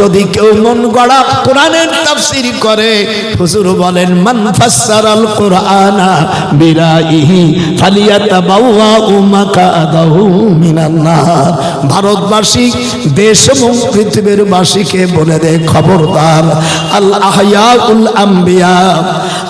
যদি কেউ মন গড়া কোরআনের তাফসীর করে, হুজুর বলেন, মান ফাসসারাল কোরআনা বিরাইহি ফালিয়াতাবাওয়া মাকাদাহু মিনান নার ভারতবাসী, দেশ এবং পৃথিবীর বাসীকে বলে দে, খবরদার আল আহয়াউল আম্বিয়া।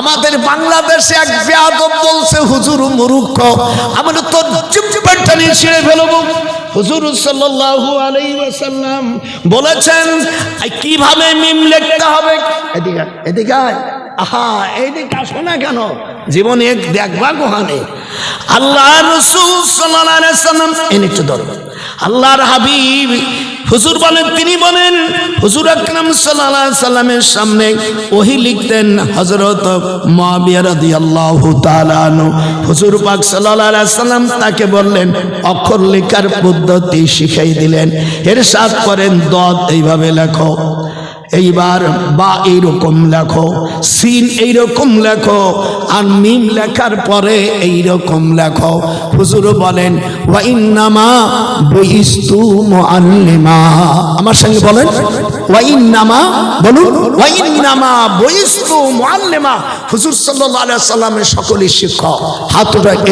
আমাদের বাংলাদেশে এক বেয়াদব বলছে, হুজুর মুরুক্ষ আমরা তো জিব্বাটা নিয়ে ছিঁড়ে ফেলব। হুজুর সাল্লাল্লাহু আলাইহি ওয়াসাল্লাম বলেছেন কীভাবে মিম লিখতে হবে? এদিকে এদিকে। আহা এইদিকে আসো না কেন? জীবনে দেখবা কোহানে? আল্লাহ রসুল সাল্লাল্লাহু আলাইহি ওয়াসাল্লাম, এনে একটু ধরো। আল্লাহর হাবিব হুজুর বলেন, তিনি বলেন, হুজুর আকরাম আলাইহি সাল্লামের সামনে ওহি লিখতেন মুয়াবিয়া রাদিয়াল্লাহু তাআলা আনহু। হুজুর পাক আলাইহি সাল্লাম তাকে বললেন, অক্ষর লেখার পদ্ধতি শিখাই দিলেন। এর সাথে করেন, দদ এইভাবে লেখো। এইবার বা এইরকম লেখো, সিন এইরকম লেখো, আর মিম লেখার পরে এইরকম লেখো। হুজুর বলেন ওয়াইন্নামা বইস্তু মুআল্লিমা আমার সঙ্গে বলেন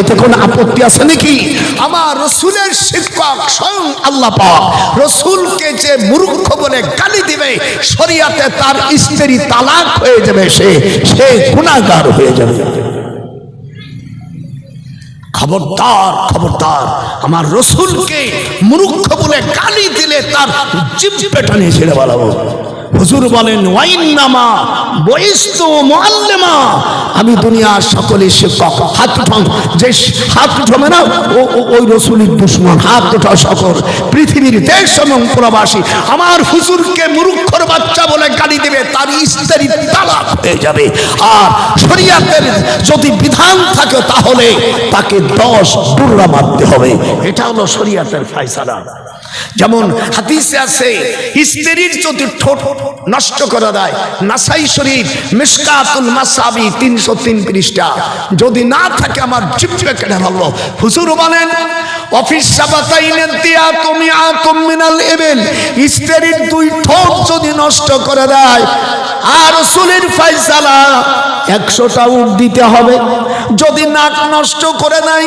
এতে আপত্তি আছে আমার রসুলের আল্লাহ যে দিবে, শরিয়াতে তার স্ত্রী তালাক হয়ে যাবে সে সে গুণাগার হয়ে যাবে। খবরদার খবরদার। আমার রসুলকে মূর্খ বলে গালি দিলে তার জিব্বেটা নিয়ে ছেড়ে বলাবো হুজুর বলেন, ওয়াইন্নামা বয়স্তু মুআল্লিমা। আমি দুনিয়ার সকলে সে শিক্ষক হাত উঠান যে হাত উঠাবে না, ও ওই রসুলের দুশ্মন হাত উঠা সকল। পৃথিবীর দেশ এবং প্রবাসী, আমার হুজুরকে মূর্খর বাচ্চা বলে গালি দেবে, তার স্ত্রী তালাক হয়ে যাবে। আর শরিয়াতের যদি বিধান থাকে তাহলে তাকে দশ ডুররা মারতে হবে। এটা হলো শরিয়াতের ফায়সালা। যেমন হাদিসে আছে, স্ত্রীর যদি ঠোঁট নষ্ট করা দেয় নাসাই শরীফ মিসকাতুল মাসাবি তিনশো তিন পৃষ্ঠা। যদি না থাকে আমার জিপে কেটে ভালো হুজুর বলেন, অফিস সাবাতাইনে দিয়া তুমি আতুম মিনাল এবেল স্ত্রীর দুই ঠোঁট যদি নষ্ট করে দেয় আর রসুলের ফাইসালা একশোটা উঠ দিতে হবে। যদি নাক নষ্ট করে নেয়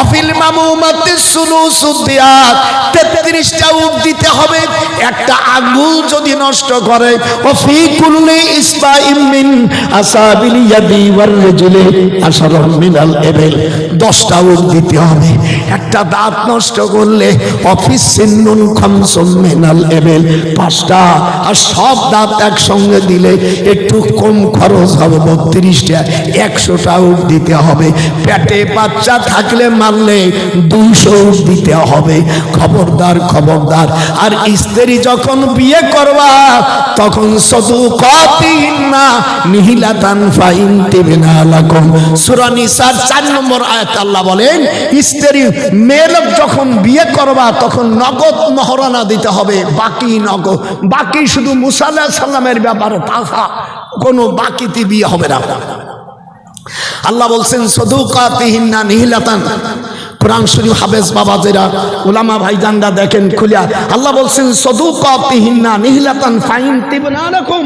অফিল মামু মাতে সুলু সুদিয়াত তেত্রিশটা উপ দিতে হবে। একটা আঙ্গুল যদি নষ্ট করে, অফি কুল্লি ইসবা ইমিন আসাবিল ইয়াদি ওয়ার রিজলি আশারুম মিনাল এবেল। দশটা উপ দিতে হবে। একটা দাঁত নষ্ট করলে অফিস সিন্নুন খামসুম মিনাল এবেল। পাঁচটা আর সব দাঁত একসঙ্গে দিলে একটু কম খরচ হবে। বত্রিশটা, একশোটা উপ দিতে হবে। পেটে বাচ্চা থাকলে মারলে দুইশো দিতে হবে। খবরদার খবরদার। আর স্ত্রী যখন বিয়ে করবা, তখন সদু কতিন না নিহিলাতান ফাইন তেবেনা লাকুম সূরা নিসার 4 নম্বর আয়াত আল্লাহ বলেন, স্ত্রী, মেয়ে যখন বিয়ে করবা, তখন নগদ মহরানা দিতে হবে, বাকি নগদ। বাকি শুধু মুসা আলাইহিস সালামের ব্যাপারে তাছা কোনো বাকিতে বিয়ে হবে না। আল্লাহ বলছেন সদুকাতিহিন্না নিহিলাতান। কোরআন শরীফ হাফেজ বাবা যেরা উলামা ভাইজানরা দেখেন খুলিয়া আল্লাহ বলছেন নিহিলাতান ফাইন তিবনা লাকুম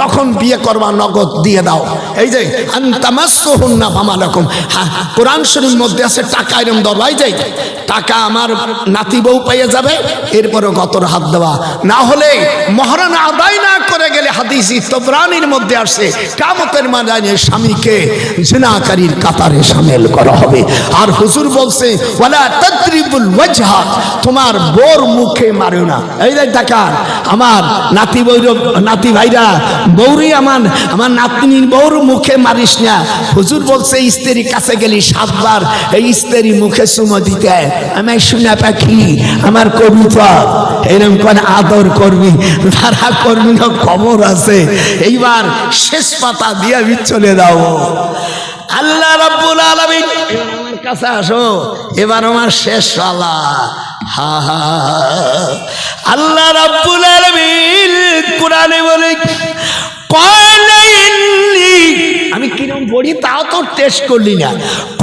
যখন বিয়ে করবা নগদ দিয়ে দাও। এই যে লাকুম হ্যাঁ, কোরআন শরীফ মধ্যে আছে টাকা এরম দরবাই যাই টাকা আমার নাতি বউ পেয়ে যাবে এরপরে গতর হাত দেওয়া। না হলে মহারানা আদায় না করে গেলে হাদিসি তবরানির মধ্যে আসে কামতের মাদানে স্বামীকে জিনাকারীর কাতারে সামিল করা হবে। আর হুজুর বলছে তোমার বোর মুখে না। এই দেখ টাকা আমার নাতি বৈর নাতি ভাইরা, বৌরি আমার আমার বউর মুখে মারিস না। হুজুর বলছে কাছে গেলি সাতবার, এই স্ত্রী মুখে দিতে। আমি পাখি, আমার কবিতা এরকম করে আদর করবি, তারা করবি না, খবর আছে। এইবার শেষ পাতা দিয়ে আমি চলে দাও আল্লাহ এবার আমার কাছে আসো। এবার আমার শেষ সালা। হা হা আল্লাহ রাব্বুল আলামিন কোরআনে বলে কলাইনি আমি কিরম পড়ি? তাও তো টেস্ট করলি না।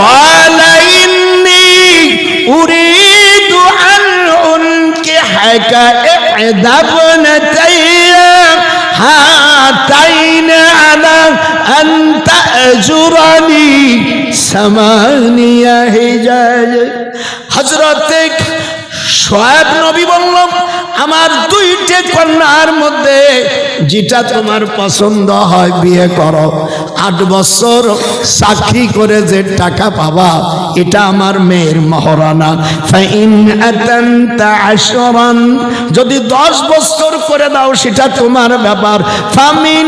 কলাইনি উরিদু আন উনকে হাকা ইদাবনাতাইয়া হাতাইনা আলা আন তাজুরানি সামানিয়া হিজাজ হযরতে সোয়েব নবী বললাম, আমার দুইটে কন্যার মধ্যে যেটা তোমার পছন্দ হয় বিয়ে করো। আট বছর সাক্ষী করে যে টাকা পাবা, এটা আমার মেয়ের মহারানা। যদি দশ বছর করে দাও, সেটা তোমার ব্যাপার। ফামিন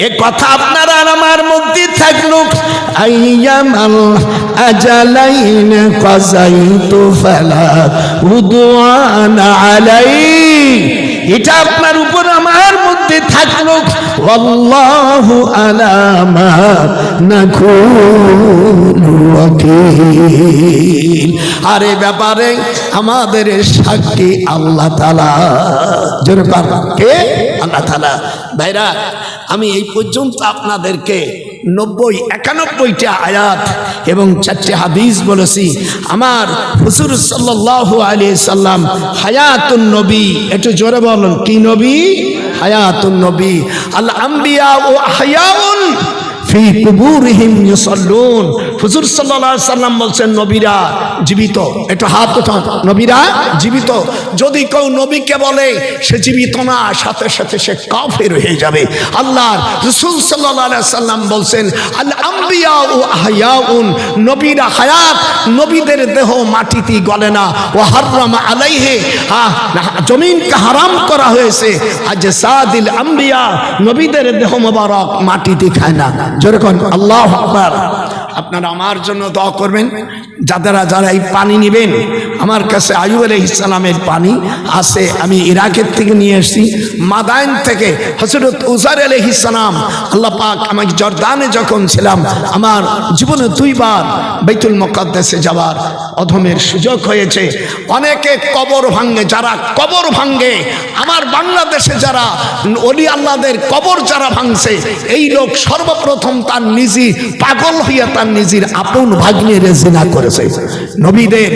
এ কথা আপনার আর আমার মুক্তি থাকল আইয়ামাল আজালাইন কাজাইতু ফালা উদওয়ান আলাই এটা আপনার উপর আমার মধ্যে থাকল আল্লাহু আলামা নাকুলু ওয়াকিল। আর এ ব্যাপারে আমাদের সাক্ষী আল্লাহ তালা জোরে পারবা কে? আল্লাহ তাআলা। ভাইরা, আমি এই পর্যন্ত আপনাদেরকে নব্বই, একানব্বইটা আয়াত এবং চারটে হাদিস বলেছি। আমার হুসুর সাল্লাহ আলী সাল্লাম হায়াতুন নবী, একটু জোরে বলুন, কি নবী? হায়াতুন নবী। আল্লাহ আম্বিয়া ও হায়াউন ফি কুবুরহিম ইউসাল্লুন। হুজুর আলাইহি সাল্লাম বলছেন, নবীরা জীবিত। একটু হাত উঠান নবীরা জীবিত? যদি কেউ নবীকে বলে, সে জীবিত না, সাথে সাথে সে কাফের হয়ে যাবে। আল্লাহ রাসূল আলাইহি সাল্লাম বলছেন, আল আম্বিয়া ও আহয়াউন। নবীরা হায়াত, নবীদের দেহ মাটিতে গলে না। ও হাররাম আলাইহে। জমিনকে হারাম করা হয়েছে। আজ সাদিল আম্বিয়া। নবীদের দেহ মোবারক মাটিতে খায় না। যেরকম আল্লাহ আকবার। আপনারা আমার জন্য দোয়া করবেন। যারা যারা এই পানি নেবেন আমার কাছে আয়ুব আলহ ইসলামের পানি আছে, আমি ইরাকের থেকে নিয়ে এসেছি মাদাইন থেকে হজরত উজার আলহ ইসলাম আল্লাহ পাক আমাকে জর্দানে যখন ছিলাম, আমার জীবনে দুইবার বাইতুল মকাদ্দেসে যাওয়ার অধমের সুযোগ হয়েছে। অনেকে কবর ভাঙ্গে যারা কবর ভাঙ্গে আমার বাংলাদেশে যারা অলি আল্লাহদের কবর যারা ভাঙছে, এই লোক সর্বপ্রথম তার নিজে পাগল হইয়া তার নিজের আপন ভাগ্নের জিনা করেছে। নবীদের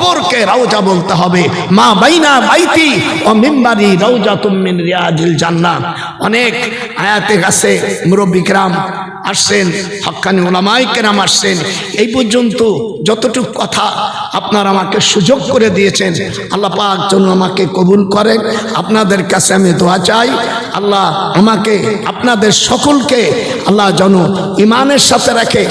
কবরকে রাউজা বলতে হবে। মা বাইনা বাইতি ও মিম্বারি রাউজা তুমিন রিয়াজিল জান্নাত। অনেক আয়াতে কাছে মুরব্বিকরাম আসছেন হক্কানি ওলামাই কেরাম আসছেন। এই পর্যন্ত যতটুক কথা আপনার আমাকে সুযোগ করে দিয়েছেন, আল্লাহ পাক যেন আমাকে কবুল করেন। আপনাদের কাছে আমি দোয়া চাই। আল্লাহ আমাকে, আপনাদের সকলকে আল্লাহ যেন ইমানের সাথে রাখে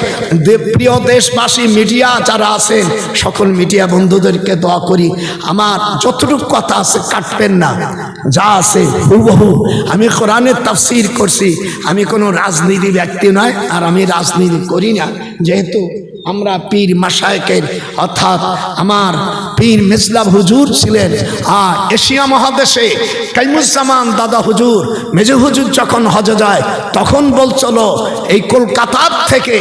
প্রিয় দেশবাসী, মিডিয়া যারা আছেন, সকল মিডিয়া বন্ধুদেরকে দোয়া করি, আমার যতটুকু কথা আছে কাটবেন না। যা আছে হুবহু। আমি কোরআনের তাফসির করছি, আমি কোনো রাজনীতি ব্যক্তি নয়, আর আমি রাজনীতি করি না। যেহেতু আমরা পীর মাসায়কের অর্থাৎ আমার পীর মিসলাব হুজুর ছিলেন। আর এশিয়া মহাদেশে কাইমুজ্জামান দাদা হুজুর, মেজু হুজুর যখন হজে যায়, তখন বলছিল এই কলকাতার থেকে,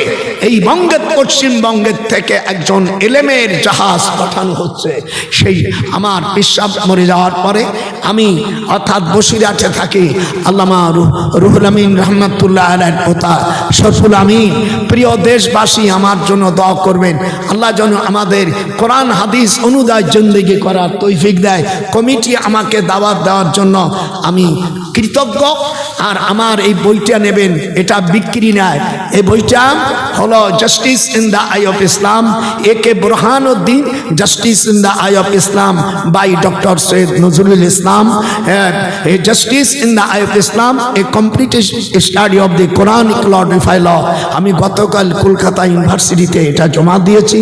এই বঙ্গের পশ্চিমবঙ্গের থেকে একজন এলেমের জাহাজ পাঠানো হচ্ছে। সেই আমার বিশ্বাস মরে যাওয়ার পরে আমি অর্থাৎ বসিরাটে থাকি, আল্লামা রুহুল আমিন রহমতুল্লাহ আলের পোতা শরফুল আমিন। প্রিয় দেশবাসী, আমার জন্য দোয়া করবেন। আল্লাহ যেন আমাদের কোরআন, হাদিস অনুদায় জিন্দগি করার তৈফিক দেয়। কমিটি আমাকে দাওয়াত দেওয়ার জন্য আমি কৃতজ্ঞ। আর আমার এই বইটা নেবেন, এটা বিক্রি নয় এই বইটা হলো justice in the eye of Islam, A K Uddin justice in the eye of Islam by doctor Syed Nazrul Islam. A justice in the eye of Islam, a complete study of the Quran law defy law. আমি গতকাল কলকাতা ইউনিভার্সিটিতে এটা জমা দিয়েছি,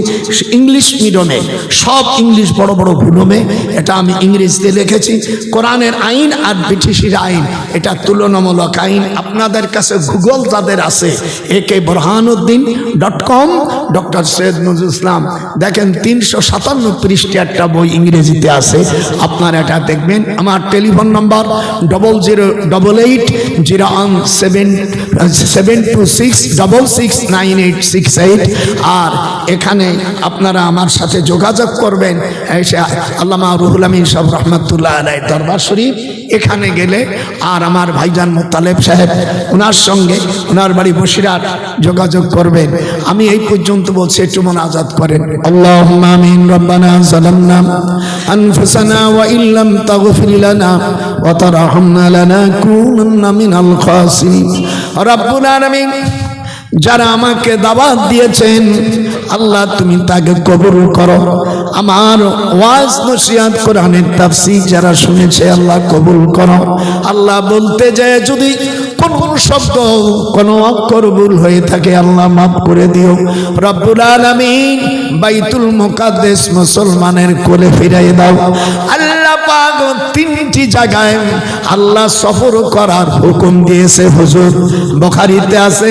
English মিডিয়ামে, সব English English বড় বড় ভুলমে, এটা আমি ইংরেজিতে লিখেছি। কোরআনের আইন আর ব্রিটিশের আইন। এটা তুলনামূলক আইন। আপনাদের কাছে গুগল যাদের আছে, A K Borhanuddin dot com, doctor Syed Nazrul Islam. দেখেন তিনশো সাতান্ন পৃষ্ঠে একটা বই ইংরেজিতে আছে, আপনারা এটা দেখবেন। আমার telephone number double zero double eight zero one seven seven six six nine eight six eight আর এখানে আপনারা আমার সাথে যোগাযোগ করবেন। আল্লামা রুহুল আমিন সব রহমতুল্লাহ আলাই দরবার শরীফ এখানে গেলে আর আমার ভাইজান মোত্তালেব সাহেব ওনার সঙ্গে ওনার বাড়ি বসিরাট যোগাযোগ করবেন। আমি এই পর্যন্ত বলছি, একটু আজাদ করেন। আল্লাহ আমিন রব্বুল আলামিন, যারা আমাকে দাওয়াত দিয়েছেন, আল্লাহ তুমি তাকে কবুল করো। আমার ওয়াজ নসিয়াত কোরআনের তাফসীর যারা শুনেছে, আল্লাহ কবুল করো। আল্লাহ বলতে যায়, যদি কোন শব্দ, কোন অক্ষর ভুল হয়ে থাকে, আল্লাহ মাফ করে দিও। রব্বুল আলামিন বাইতুল মুকাদ্দাস মুসলমানের কোলে ফিরাই দাও। আল্লাহ পাক তিনটি জায়গায় আল্লাহ সফর করার হুকুম দিয়েছে হুজুর। বুখারীতে আছে